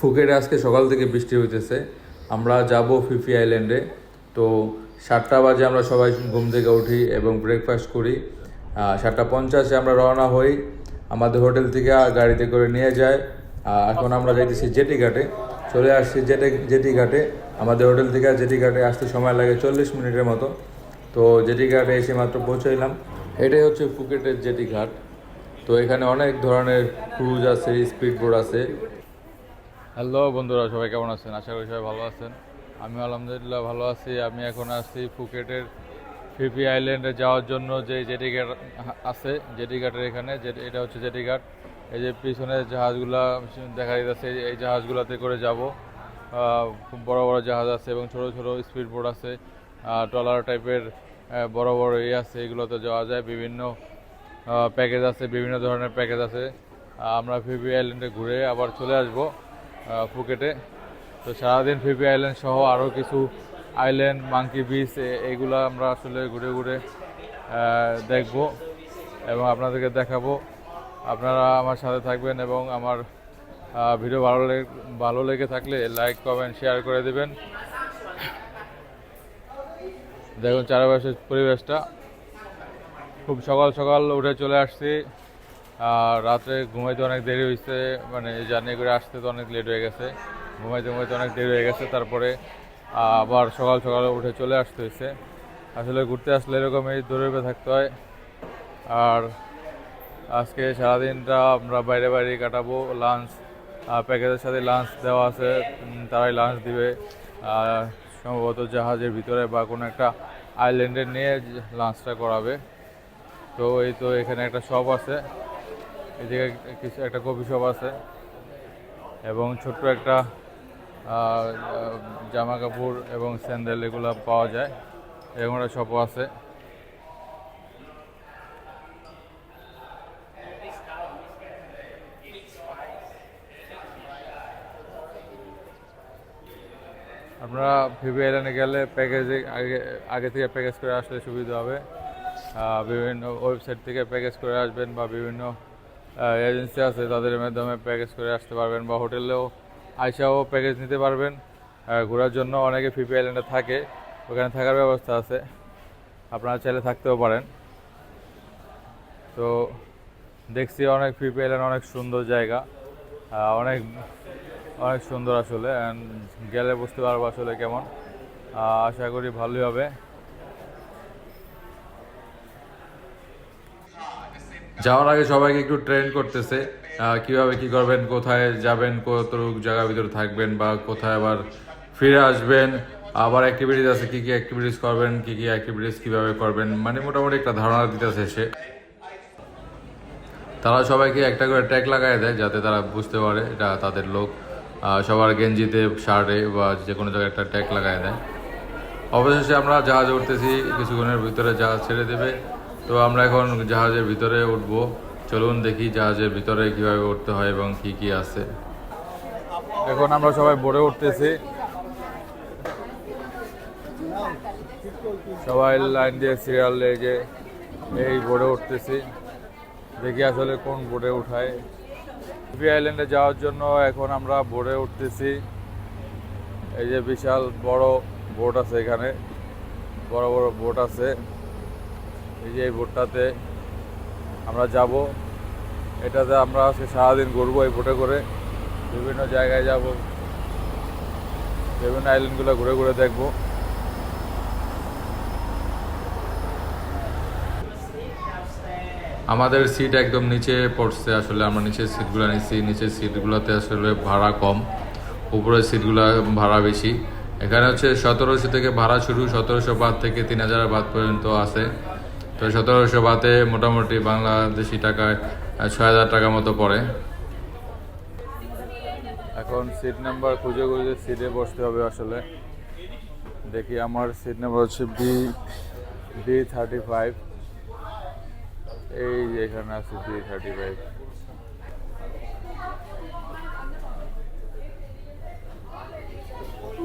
ফুকেটে আজকে সকাল থেকে বৃষ্টি হইতেছে। আমরা যাব ফিফি আইল্যান্ডে। তো সাতটা বাজে আমরা সবাই ঘুম থেকে উঠি এবং ব্রেকফাস্ট করি। সাতটা পঞ্চাশে আমরা রওনা হই। আমাদের হোটেল থেকে গাড়িতে করে নিয়ে যায়। এখন আমরা যাইতেছি জেটি ঘাটে চলে আসছি জেটি জেটি ঘাটে আমাদের হোটেল থেকে জেটি ঘাটে আসতে সময় লাগে চল্লিশ মিনিটের মতো। তো জেটি ঘাটে এসে মাত্র পৌঁছাইলাম। এটাই হচ্ছে ফুকেটের জেটি ঘাট তো এখানে অনেক ধরনের ক্রুজ আছে স্পিড বোট আছে। হ্যালো বন্ধুরা, সবাই কেমন আছেন? আশা করি সবাই ভালো আছেন। আমি আলহামদুলিল্লাহ ভালো আছি। আমি এখন আসছি ফুকেটের ফিপি আইল্যান্ডে যাওয়ার জন্য যে জেটি ঘাট আছে, জেটি ঘাটের এখানে। যে- এটা হচ্ছে জেটি ঘাট। এই যে পিছনে জাহাজগুলা, দেখা যাচ্ছে এই জাহাজগুলোতে করে যাব। খুব বড় বড় জাহাজ আছে এবং ছোট ছোট স্পিড বোট আছে ট্রলার টাইপের বড় বড় ইয়ে আছে, এগুলোতে যাওয়া যায়। বিভিন্ন প্যাকেজ আছে, বিভিন্ন ধরনের প্যাকেজ আছে। আমরা ফিপি আইল্যান্ডে ঘুরে আবার চলে আসব। ফুকেটে তো সারাদিন ফিপি আইল্যান্ড সহ আরও কিছু আইল্যান্ড মাঙ্কি বিচ এইগুলো আমরা আসলে ঘুরে ঘুরে দেখব এবং আপনাদেরকে দেখাবো। আপনারা আমার সাথে থাকবেন এবং আমার ভিডিও ভালো লেগে ভালো লেগে থাকলে লাইক কমেন্ট শেয়ার করে দেবেন। দেখুন চারপাশের পরিবেশটা। খুব সকাল সকাল উঠে চলে আসছি। রাত্রে ঘুমাইতে অনেক দেরি হয়েছে মানে জার্নি করে আসতে তো অনেক লেট হয়ে গেছে। ঘুমাইতে ঘুমাইতে অনেক দেরি হয়ে গেছে, তারপরে আবার সকাল সকাল উঠে চলে আসতে হয়েছে আসলে ঘুরতে আসলে এরকমই দৌড়ে থাকতে হয়। আর আজকে সারাদিনটা আমরা বাইরে বাইরে কাটাবো লাঞ্চ প্যাকেজের সাথে লাঞ্চ দেওয়া আছে তারাই লাঞ্চ দিবে। সম্ভবত জাহাজের ভিতরে বা কোনো একটা আইল্যান্ডে নিয়ে লাঞ্চটা করাবে। তো এই তো এখানে একটা শপ আছে। এদিকে কিছু একটা কফি শপ আছে এবং ছোট্ট একটা জামা কাপড় এবং স্যান্ডেল এগুলো পাওয়া যায়। এরকম একটা শপও আছে। আপনারা ভিভি আইল্যান্ডে গেলে প্যাকেজে আগে আগে থেকে প্যাকেজ করে আসলে সুবিধা হবে। বিভিন্ন ওয়েবসাইট থেকে প্যাকেজ করে আসবেন বা বিভিন্ন এজেন্সি আছে, তাদের মাধ্যমে প্যাকেজ করে আসতে পারবেন বা হোটেলেও আইসাও প্যাকেজ নিতে পারবেন। ঘোরার জন্য অনেকে ফিপি আইল্যান্ডে থাকে, ওখানে থাকার ব্যবস্থা আছে। আপনারা চাইলে থাকতেও পারেন। তো দেখছি অনেক ফিপি আইল্যান্ড অনেক সুন্দর জায়গা। অনেক অনেক সুন্দর আসলে গেলে বুঝতে পারব আসলে কেমন। আশা করি ভালোই হবে। যাওয়ার আগে সবাইকে একটু ট্রেন করতেছে। কীভাবে কি করবেন, কোথায় যাবেন কতটুকু জায়গার ভিতরে থাকবেন বা কোথায় আবার ফিরে আসবেন, আবার অ্যাক্টিভিটিস আছে, কি কি অ্যাক্টিভিটিস করবেন, কি কি অ্যাক্টিভিটিস কীভাবে করবেন মানে মোটামুটি একটা ধারণা দিতেছে সে। তারা সবাইকে একটা করে ট্যাগ লাগাই দেয় যাতে তারা বুঝতে পারে এটা তাদের লোক। সবার গেঞ্জিতে, শার্টে বা যে কোনো জায়গায় একটা ট্যাগ লাগাই দেয়। অবশেষে আমরা জাহাজ উঠতেছি, কিছুক্ষণের ভিতরে জাহাজ ছেড়ে দেবে। তো আমরা এখন জাহাজের ভিতরে উঠবো। চলুন দেখি জাহাজের ভিতরে কীভাবে উঠতে হয় এবং কি কি আছে। এখন আমরা সবাই বোর্ডে উঠতেছি। সবাই লাইন দিয়ে সিরিয়াল লেগে এই বোর্ডে উঠতেছি। দেখি আসলে কোন বোর্ডে উঠায়। বি আইল্যান্ডে যাওয়ার জন্য এখন আমরা বোর্ডে উঠতেছি। এই যে বিশাল বড় বোট আছে এখানে। বড় বড় বোট আছে। এই যে এই বোটটাতে আমরা যাব। এটাতে আমরা আজকে সারাদিন ঘুরবো এই বোটে করে। বিভিন্ন জায়গায় যাব। বিভিন্ন আইল্যান্ডগুলো ঘুরে ঘুরে দেখব। আমাদের সিট একদম নিচে পড়ছে আসলে, আমরা নিচের সিটগুলো নিচ্ছি নিচের সিটগুলোতে আসলে ভাড়া কম। উপরের সিটগুলো ভাড়া বেশি। এখানে হচ্ছে সতেরোশো থেকে ভাড়া শুরু, সতেরোশো বাদ থেকে তিন হাজার বাদ পর্যন্ত আছে। তো সতেরোশো বাতে মোটামুটি বাংলাদেশি টাকায় ছয় হাজার টাকা মতো পড়ে। এখন সিট নাম্বার খুঁজে খুঁজে সিটে বসতে হবে আসলে। দেখি আমার সিট নাম্বার হচ্ছে বি বি থার্টি ফাইভ এই যে এখানে আছে B thirty five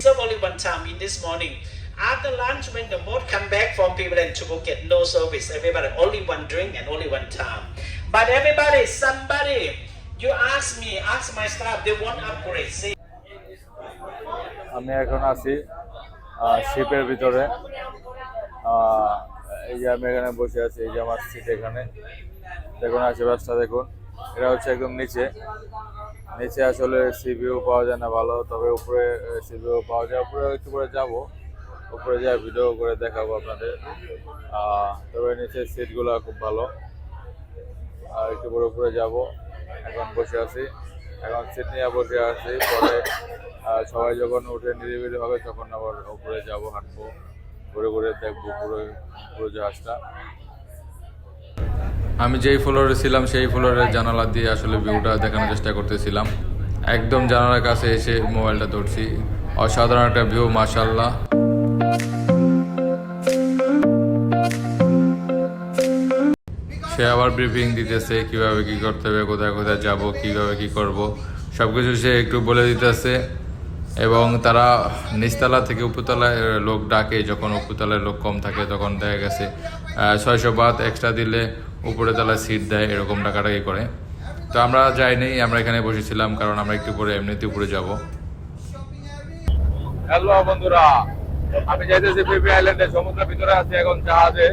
serve only one time in this morning. After lunch, when the boat come back from Phuket to Phuket, no service. Everybody only one drink and only one time. But everybody, somebody, you ask me, ask my staff, they want upgrade. Say আমি এখন আছি শিপের ভিতরে এই যে আমি এখানে বসে আছি এই যে আমার সিট এখানে দেখুন আশেপাশটা দেখুন এটা হচ্ছে একদম নিচে নিচে আসলে সিভিউ পাওয়া যায় না ভালো তবে উপরে সিভিউ পাওয়া যায় উপরে একটু করে যাব উপরে যা ভিডিও করে দেখাবো আপনাদের। তবে নিচে সিটগুলো খুব ভালো। আর একটু করে উপরে যাব। এখন বসে আছি। এখন সিট নিয়ে বসে আছি। পরে সবাই যখন উঠে নিরিবিলি হবে, তখন আবার উপরে যাব, হাঁটবো। ঘুরে ঘুরে দেখব পুরো পুরো জাহাজটা। আমি যেই ফ্লোরে ছিলাম, সেই ফ্লোরের জানালা দিয়ে আসলে ভিউটা দেখানোর চেষ্টা করতেছিলাম। একদম জানালার কাছে এসে মোবাইলটা ধরছি। অসাধারণ একটা ভিউ মাশাল্লাহ সে আবার ব্রিফিং দিতেছে, কীভাবে কি করতে হবে, কোথায় কোথায় যাব, কীভাবে কি করব। সব কিছু সে একটু বলে দিতেছে এবং তারা নিচতলা থেকে উপতলায় লোক ডাকে, যখন উপতলায় লোক কম থাকে তখন দেখা গেছে ছয়শো বাদ এক্সট্রা দিলে উপরে তলায় সিট দেয়, এরকম ডাকাডাকি করে। তো আমরা যাইনি, আমরা এখানে বসেছিলাম কারণ আমরা একটু পরে এমনিতে উপরে যাব। হ্যালো বন্ধুরা, আমি যাইতেছি পিপি আইল্যান্ডে সমুদ্রের ভিতরে আছি এখন জাহাজে।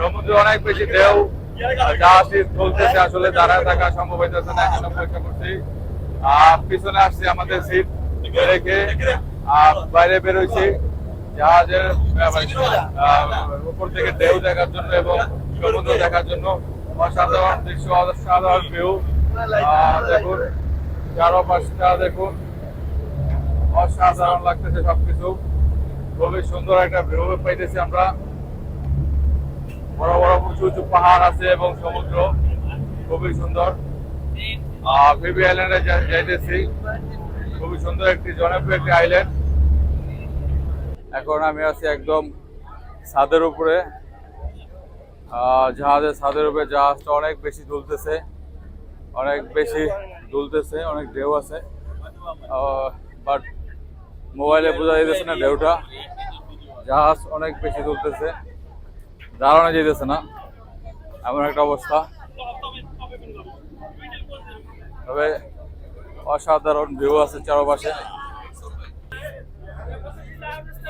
সমুদ্রে অনেক বেশি ঢেউ জাহাজটি চলতেছে আসলে দাঁড়ায় থাকা সম্ভব হইতেছে না এখন পরীক্ষা করছি। আর পিছনে আসছে আমাদের সিট রেখে আর বাইরে বেরোইছি জাহাজের আহ, উপর থেকে ঢেউ দেখার জন্য এবং সমুদ্র দেখার জন্য। অসাধারণ দৃশ্য অসাধারণ ভিউ দেখুন চারপাশটা দেখুন। অসাধারণ লাগতেছে সবকিছু। খুবই সুন্দর একটা ভিউ পাইতেছি আমরা। বড় বড় উঁচু উঁচু পাহাড় আছে এবং সমুদ্র। খুবই সুন্দর। আর বেবি আইল্যান্ডে যাইতেছি। খুবই সুন্দর একটি, জনপ্রিয় একটি আইল্যান্ড এখন আমি আছি একদম ছাদের উপরে। জাহাজের ছাদের উপরে জাহাজটা অনেক বেশি দুলতেছে। অনেক বেশি দুলতেছে, অনেক ঢেউ আছে। বাট মোবাইলে বোঝা যাইতেছে না ঢেউটা। জাহাজ অনেক বেশি তুলতেছে দাঁড়ানো যেতেছে না। এমন একটা অবস্থা। তবে অসাধারণ ভিউ আছে চারপাশে।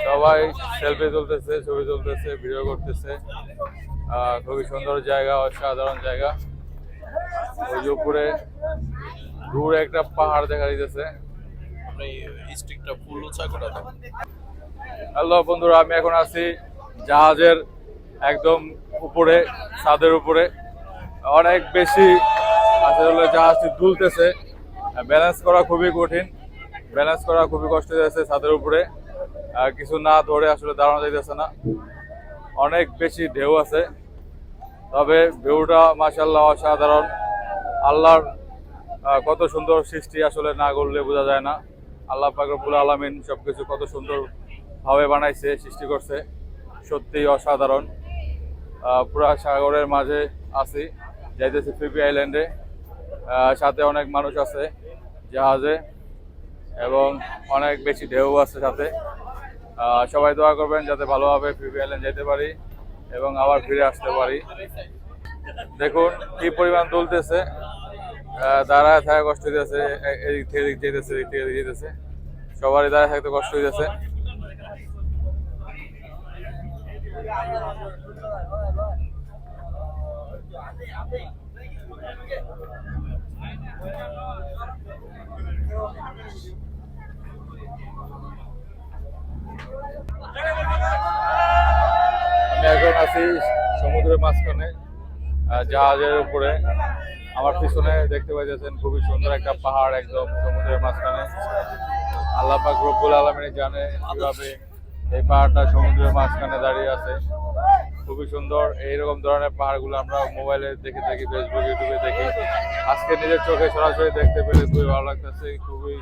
সবাই সেলফি তুলতেছে ছবি তুলতেছে ভিডিও করতেছে। খুবই সুন্দর জায়গা অসাধারণ জায়গা। ওই যে উপরে দূরে একটা পাহাড় দেখা দিতেছে হ্যালো বন্ধুরা আমি এখন আছি জাহাজের একদম উপরে, ছাদের উপরে। অনেক বেশি আসলে জাহাজটি দুলতেছে। ব্যালেন্স করা খুবই কঠিন। ব্যালেন্স করা খুবই কষ্ট হয়েছে ছাদের উপরে। কিছু না ধরে আসলে দাঁড়ানো যাইতেছে না। অনেক বেশি ঢেউ আছে। তবে ঢেউটা মাসাল্লাহ অসাধারণ। আল্লাহর কত সুন্দর সৃষ্টি আসলে না করলে বোঝা যায় না। আল্লাহ পাকরবুল আলমিন সবকিছু কত সুন্দর ভাবে বানাইছে, সৃষ্টি করছে। সত্যি অসাধারণ। পুরা সাগরের মাঝে আছি, যাইতেছি ফিপি আইল্যান্ডে। সাথে অনেক মানুষ আছে জাহাজে, এবং অনেক বেশি ঢেউ আছে সাথে। সবাই দোয়া করবেন যাতে ভালোভাবে ফিপি আইল্যান্ড যেতে পারি এবং আবার ফিরে আসতে পারি। দেখুন কি পরিমাণ তুলতেছে দাঁড়ায় থাকা কষ্ট হইতেছে এদিক থেকে এদিক যেতেছে এদিক থেকে এদিক যেতেছে সবারই দাঁড়ায় থাকতে কষ্ট হইতেছে। এখন আছি সমুদ্রের মাঝখানে জাহাজের উপরে। আমার পিছনে দেখতে পাইতেছেন খুবই সুন্দর একটা পাহাড় একদম সমুদ্রের মাঝখানে। আল্লাহ রব্বুল আলমিনী জানে কীভাবে এই পাহাড়টা সমুদ্রের মাঝখানে দাঁড়িয়ে আছে। খুবই সুন্দর। এইরকম ধরনের পাহাড়গুলো আমরা মোবাইলে দেখে থাকি ফেসবুক ইউটিউবে দেখি। আজকে নিজের চোখে সরাসরি দেখতে পেলে খুবই ভালো লাগতেছে, খুবই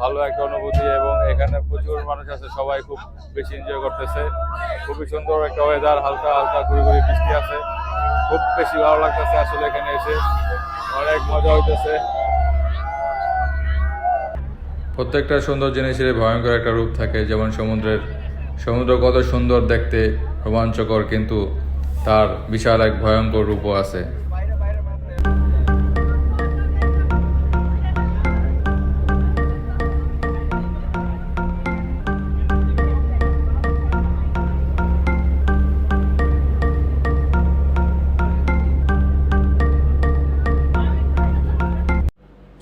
ভালো একটা অনুভূতি এবং এখানে প্রচুর মানুষ আছে, সবাই খুব বেশি এনজয় করতেছে। খুবই সুন্দর একটা ওয়েদার হালকা হালকা ঘুরি ঘুরি বৃষ্টি আছে। খুব বেশি ভালো লাগতেছে আসলে এখানে এসে। অনেক মজা হইতেছে। প্রত্যেকটা সুন্দর জিনিসের ভয়ঙ্কর একটা রূপ থাকে, যেমন সমুদ্রের সমুদ্র কত সুন্দর দেখতে রোমাঞ্চকর, কিন্তু তার বিশাল এক ভয়ঙ্কর রূপও আছে।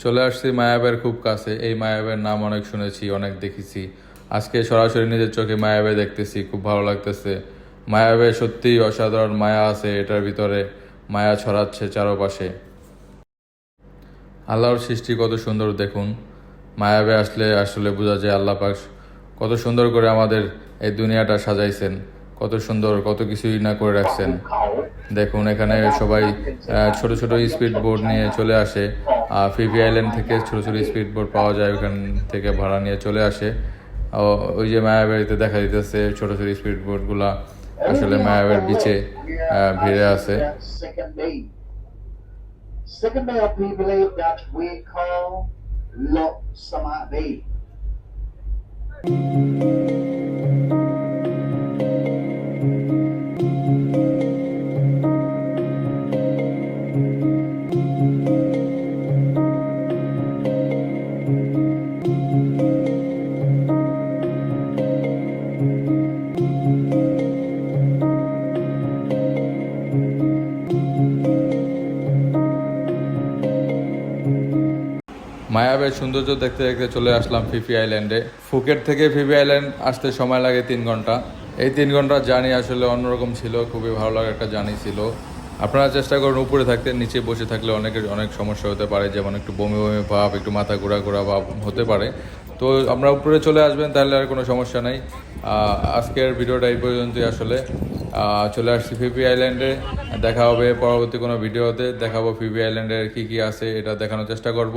চলে আসছি মায়াবের খুব কাছে। এই মায়াবের নাম অনেক শুনেছি, অনেক দেখেছি। আজকে সরাসরি নিজের চোখে মায়াবে দেখতেছি, খুব ভালো লাগতেছে। মায়াবে সত্যিই অসাধারণ মায়া আছে এটার ভিতরে। মায়া ছড়াচ্ছে চারপাশে। আল্লাহর সৃষ্টি কত সুন্দর দেখুন। মায়াবে আসলে আসলে বোঝা যায় আল্লাহ পাক কত সুন্দর করে আমাদের এই দুনিয়াটা সাজাইছেন। কত সুন্দর, কত কিছুই না করে রাখছেন। দেখুন, এখানে সবাই ছোট ছোট স্পিড বোর্ড নিয়ে চলে আসে। ফিভি আইল্যান্ড থেকে ছোট ছোট স্পিড বোর্ড পাওয়া যায়, ওখান থেকে ভাড়া নিয়ে চলে আসে। ওই যে মায়াবাড়িতে দেখা দিতেছে ছোট ছোট স্পিড বোটগুলা। আসলে মায়াবাড়ির বিচে ভিড়ে আছে। মায়াবের সৌন্দর্য দেখতে দেখতে চলে আসলাম ফিফি আইল্যান্ডে। ফুকেট থেকে ফিফি আইল্যান্ড আসতে সময় লাগে তিন ঘণ্টা। এই তিন ঘণ্টার জার্নি আসলে অন্যরকম ছিল, খুবই ভালো লাগার একটা জার্নি ছিল। আপনারা চেষ্টা করুন উপরে থাকতে, নিচে বসে থাকলে অনেকের অনেক সমস্যা হতে পারে, যেমন একটু বমি বমি ভাব, একটু মাথা ঘোরা ঘোরা ভাব হতে পারে। তো আমরা উপরে চলে আসবেন, তাহলে আর কোনো সমস্যা নেই। আজকের ভিডিওটা এই পর্যন্তই আসলে। চলে আসছি ফিফি আইল্যান্ডে। দেখা হবে পরবর্তী কোনো ভিডিওতে। দেখাবো ফিফি আইল্যান্ডের কী কী আছে, এটা দেখানোর চেষ্টা করব।